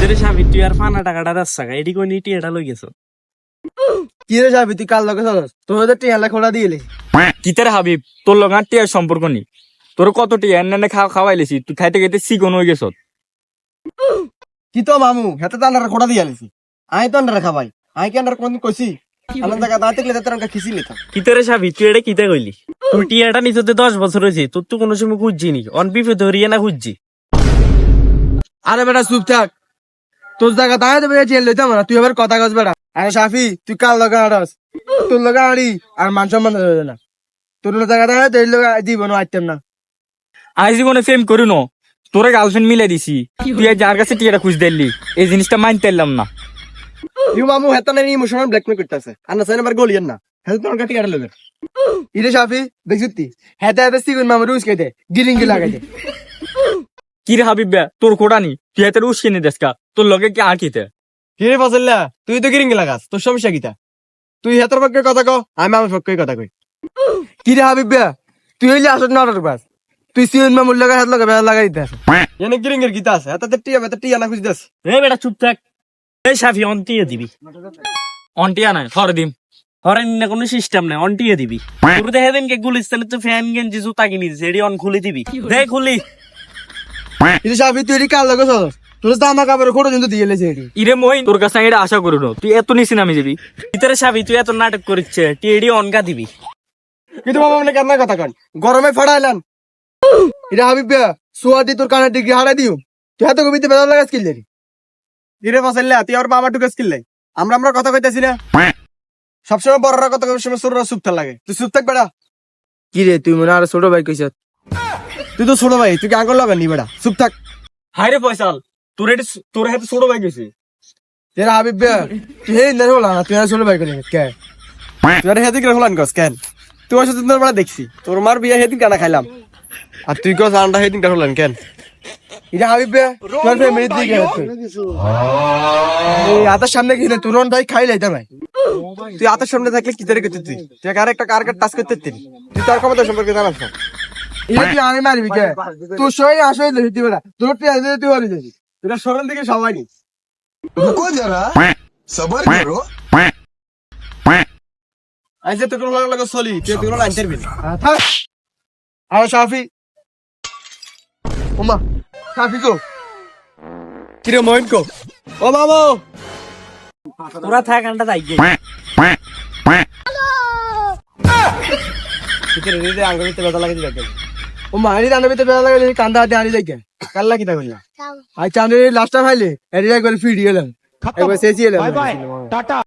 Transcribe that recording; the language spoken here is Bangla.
তোদের সাবি তুই আর ফানা টাকাটা রাস্তা এটি কোন ইটি এটা লই গেছো। কি রে যাবি তুই কাল লগে চলস? তোর ওদের টিয়া লাখ খোলা দিয়েলি। কিতার হাবিব? তোর লগান টিয়ার সম্পর্ক নি তোর কত টিয়া? এনে খাওয়া খাওয়াইলেছি। তুই খাইতে খাইতে সিকন হয়ে গেছ কি তো মামু হেতে তো আন্ডার খোলা দিয়ে আলিছি আই তো আন্ডার খাবাই। আই কি আন্ডার কোন কইছি? আনন্দ জায়গা দাঁতে গেলে তার খিসি নিতাম। কিতরে সাবি তুই এটা কিতে কইলি? তুই টিয়াটা নিতে দশ বছর হয়েছে তোর তো কোনো সময় খুঁজছি নি। অন বিপদে হরিয়ে না খুঁজছি। আরে বেটা চুপ থাক। তোর জায়গা দাঁড়াতে বেড়ে জেল লইতাম না। তুই আবার কথা কস বেটা আরে সাফি তুই কাল লগা আড়াস তোর লগা আড়ি আর মান সম্মান দেবে না। তোর জায়গা দাঁড়ায় তোর লগা দিব না আইতাম না। আই জীবনে ফেম করি ন। তোরে গার্লফ্রেন্ড মিলে দিছি। তুই যার কাছে টিয়াটা খুঁজ দিলি এই জিনিসটা মানতে পারলাম না। ইউ মামু হেতা নেই ইমোশনাল ব্ল্যাকমেল করতেছে। আর না সাইন আবার গলিয়েন না। হেতা তোমার কাটি কাটা লবে ইরে সাফি দেখছিস হেতা হেতা সিগুন মামু রুজ কেটে গিরিঙ্গি লাগাইতে। কি রে হাবিব বে, তোর কোটা নি? তুই হাতে উস কিনে দেসকা তোর লগে কি আর কিতে? হিরে ফসল্লা তুই তো গিরিঙ্গি লাগাস তোর সমস্যা কিতা তুই হেতার পক্ষে কথা কও আমি আমার পক্ষে কথা কই। কি রে হাবিব বে? তুই হইলে আসল না অর্ডার পাস তুই সিগুন মামুর লাগা হাত লাগা বেলা লাগাই দিতে এনে গিরিঙ্গের গীতা আছে? হেতাতে টিয়া বেতা টিয়া না খুঁজে দাস এ বেটা চুপ থাক। এই সাফি অন্টিয়ে দিবি। অন্টিয়া নাই থর দিম। হরেন না কোনো সিস্টেম নাই অন্টিয়ে দিবি। তোর দেখে দিন কে গুলিস্তানে তো ফ্যান গেঞ্জি জুতা কিনি দিছে এটি অন খুলে দিবি। দে খুলি। সাফি তুই কাল লাগা চলস তোর দামা কাপড় খোড়ো কিন্তু দিয়ে লেছে এটি ইরে মই তোর কাছে এটা আশা করি না তুই এত নিচে নামি যাবি ভিতরে সাবি তুই এত নাটক করিচ্ছে তুই এটি অনকা দিবি কিন্তু বাবা মানে কেমন কথা কন গরমে ফাড়াইলাম এটা হাবিব বে সুয়াদি তোর কানে ডিগ্রি হারাই দিও তুই এত কবিতে বেদা লাগা স্কিল দেরি ধীরে ফসল্লা তুই আর বাবা টুকে স্কিল নাই আমরা আমরা কথা কইতাছি না সবসময় বড়রা কথা কইবার সময় ছোটরা চুপ থাক লাগে তুই চুপ থাক বেড়া কি রে তুই মনে আর ছোট ভাই কইছ তুই তো ছোট ভাই তুই কি আঙ্গুল লাগানি বেড়া চুপ থাক। হাই রে ফয়সাল তোর এটা তোর হাতে ছোট ভাই গেছে। তেরা হাবিব বে তুই হে না হলা না তুই আর ছোট ভাই কে? তুই আর হলান কস কেন? তুই তোর বেড়া দেখছি তোর মার বিয়া হেদিন কানা খাইলাম। আর তুই কস আন্ডা হেদিন কানা হলান কেন? এটা হাবিব বে তোর ফ্যামিলি দিকে এই আতার সামনে গেলে তুই রন ভাই খাই লাইতাম ভাই। তুই আতার সামনে থাকলে কি তারে করতে তুই? তুই আর একটা কার কার টাচ করতে তুই তুই তার ক্ষমতা সম্পর্কে জানাস না। আমি মারবি কে তোর সই আসই দিবি দিবে তোর তুই সরল দিকে সবাই নি যারা সবার করো। তো কোন লাগা সলি তুই তুই লাইন ধরবি থাক। আরে শাফি ওমা শাফি কো? কিরে মইন কো? ও তোরা থাক আন্ডা যাই গে ভিতরে আঙ্গুলিতে লাগে ও মারি দানা ভিতরে ব্যথা লাগে কান্দা হাতে আনি যাই কাল্লা কিটা কইলা? আই চাঁদের লাস্ট টাইম খাইলে এরি করে একবার শেষই এলাম টাটা।